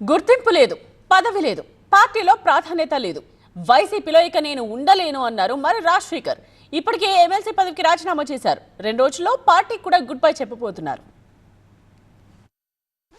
గుర్తింపు లేదు పదవి లేదు పార్టీలో ప్రాధాన్యత లేదు. వైసీపీలో ఇక నేను ఉండలేను అన్నారు మరి రాజశేఖర్. ఇప్పటికే ఎమ్మెల్సీ పదవికి రాజీనామా చేశారు. రెండు రోజుల్లో పార్టీకి కూడా గుడ్ బై చెప్పబోతున్నారు.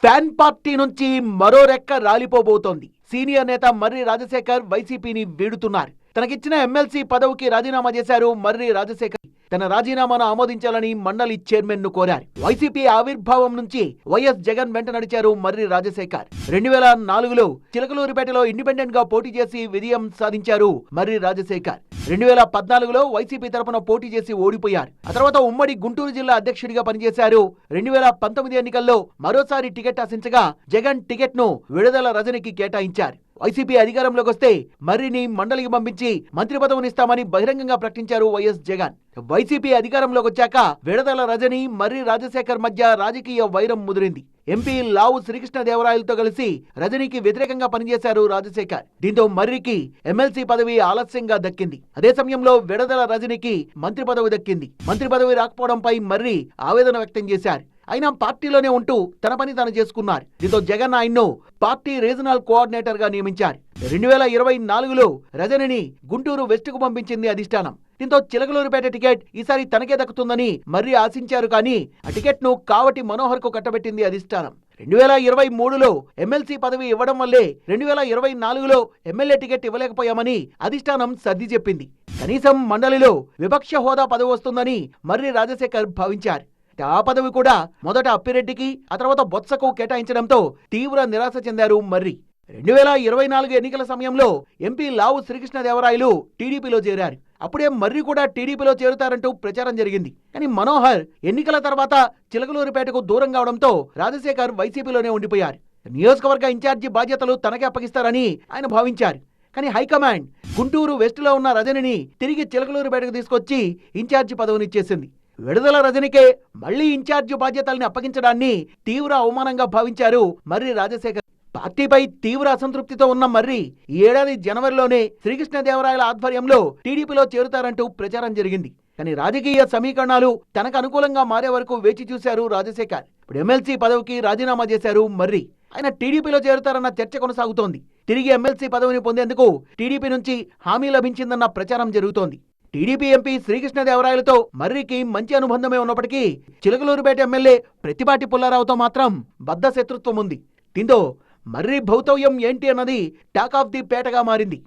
ఫ్యాన్ పార్టీ నుంచి మరో రెక్క రాలిపోబోతోంది. సీనియర్ నేత మర్రి రాజశేఖర్ వైసీపీని వీడుతున్నారు. తనకిచ్చిన ఎమ్మెల్సీ పదవికి రాజీనామా చేశారు మర్రి రాజశేఖర్. తన రాజీనామాను ఆమోదించాలని మండలి చైర్మన్ను కోరారు. వైసీపీ ఆవిర్భావం నుంచి వైఎస్ జగన్ వెంట నడిచారు మర్రి రాజశేఖర్. రెండు వేల నాలుగులో చిలకలూరిపేటలో ఇండిపెండెంట్గా పోటీ చేసి విజయం సాధించారు మర్రి రాజశేఖర్. రెండు వేల పద్నాలుగులో వైసీపీ తరపున పోటీ చేసి ఓడిపోయారు. ఆ తర్వాత ఉమ్మడి గుంటూరు జిల్లా అధ్యక్షుడిగా పనిచేశారు. రెండు వేల పంతొమ్మిది ఎన్నికల్లో మరోసారి టికెట్ ఆశించగా జగన్ టికెట్ను విడుదల రజనికి కేటాయించారు. వైసీపీ అధికారంలోకి వస్తే మర్రిని మండలికి పంపించి మంత్రి పదవినిస్తామని బహిరంగంగా ప్రకటించారు వైఎస్ జగన్. వైసీపీ అధికారంలోకి వచ్చాక విడదల రజని మర్రి రాజశేఖర్ మధ్య రాజకీయ వైరం ముదిరింది. ఎంపీ లావు శ్రీకృష్ణదేవరాయలతో కలిసి రజనీకి వ్యతిరేకంగా పనిచేశారు రాజశేఖర్. దీంతో మర్రికి ఎమ్మెల్సీ పదవి ఆలస్యంగా దక్కింది. అదే సమయంలో విడదల రజనీకి మంత్రి పదవి దక్కింది. మంత్రి పదవి రాకపోవడంపై మర్రి ఆవేదన వ్యక్తం చేశారు. అయినా పార్టీలోనే ఉంటూ తన పని తాను చేసుకున్నారు. దీంతో జగన్ ఆయన్ను పార్టీ రీజనల్ కోఆర్డినేటర్గా నియమించారు. రెండు వేల ఇరవై నాలుగులో రజనిని గుంటూరు వెస్ట్కు పంపించింది అధిష్టానం. దీంతో చిలకలూరుపేట టికెట్ ఈసారి తనకే దక్కుతుందని మర్రి ఆశించారు కానీ ఆ టికెట్ను కావటి మనోహర్కు కట్టబెట్టింది అధిష్టానం. రెండు వేల ఇరవై మూడులో ఎమ్మెల్సీ పదవి ఇవ్వడం వల్లే రెండు వేల ఇరవై నాలుగులో ఎమ్మెల్యే టికెట్ ఇవ్వలేకపోయామని అధిష్టానం సర్ది చెప్పింది. కనీసం మండలిలో విపక్ష హోదా పదవి వస్తుందని మర్రి రాజశేఖర్ భావించారు. ఆ పదవి కూడా మొదట అప్పిరెడ్డికి ఆ తర్వాత బొత్సకు కేటాయించడంతో తీవ్ర నిరాశ చెందారు మర్రి. రెండు వేల ఇరవై నాలుగు ఎన్నికల సమయంలో ఎంపీ లావు శ్రీకృష్ణదేవరాయలు టీడీపీలో చేరారు. అప్పుడే మర్రి కూడా టీడీపీలో చేరుతారంటూ ప్రచారం జరిగింది. కానీ మనోహర్ ఎన్నికల తర్వాత చిలకలూరిపేటకు దూరం కావడంతో రాజశేఖర్ వైసీపీలోనే ఉండిపోయారు. నియోజకవర్గ ఇన్ఛార్జి బాధ్యతలు తనకే అప్పగిస్తారని ఆయన భావించారు. కానీ హైకమాండ్ గుంటూరు వెస్ట్లో ఉన్న రజనిని తిరిగి చిలకలూరుపేటకు తీసుకొచ్చి ఇన్ఛార్జి పదవినిచ్చేసింది. విడుదల రజనికే మళ్ళీ ఇన్ఛార్జి బాధ్యతల్ని అప్పగించడాన్ని తీవ్ర అవమానంగా భావించారు మర్రి రాజశేఖర్ పార్టీపై తీవ్ర అసంతృప్తితో ఉన్న మర్రి ఈ ఏడాది జనవరిలోనే శ్రీకృష్ణదేవరాయల ఆధ్వర్యంలో టీడీపీలో చేరుతారంటూ ప్రచారం జరిగింది. కానీ రాజకీయ సమీకరణాలు తనకు అనుకూలంగా మారే వరకు వేచి చూశారు రాజశేఖర్. ఇప్పుడు ఎమ్మెల్సీ పదవికి రాజీనామా చేశారు మర్రి. ఆయన టీడీపీలో చేరుతారన్న చర్చ కొనసాగుతోంది. తిరిగి ఎమ్మెల్సీ పదవిని పొందేందుకు టీడీపీ నుంచి హామీ లభించిందన్న ప్రచారం జరుగుతోంది. టీడీపీ ఎంపీ శ్రీకృష్ణదేవరాయలతో మర్రికి మంచి అనుబంధమే ఉన్నప్పటికీ చిలకలూరుపేట ఎమ్మెల్యే ప్రతిపాటి పుల్లారావుతో మాత్రం బద్ధ శత్రుత్వం ఉంది. దీంతో మర్రి భౌతవ్యం ఏంటి అన్నది టాక్ ఆఫ్ ది పేటగా మారింది.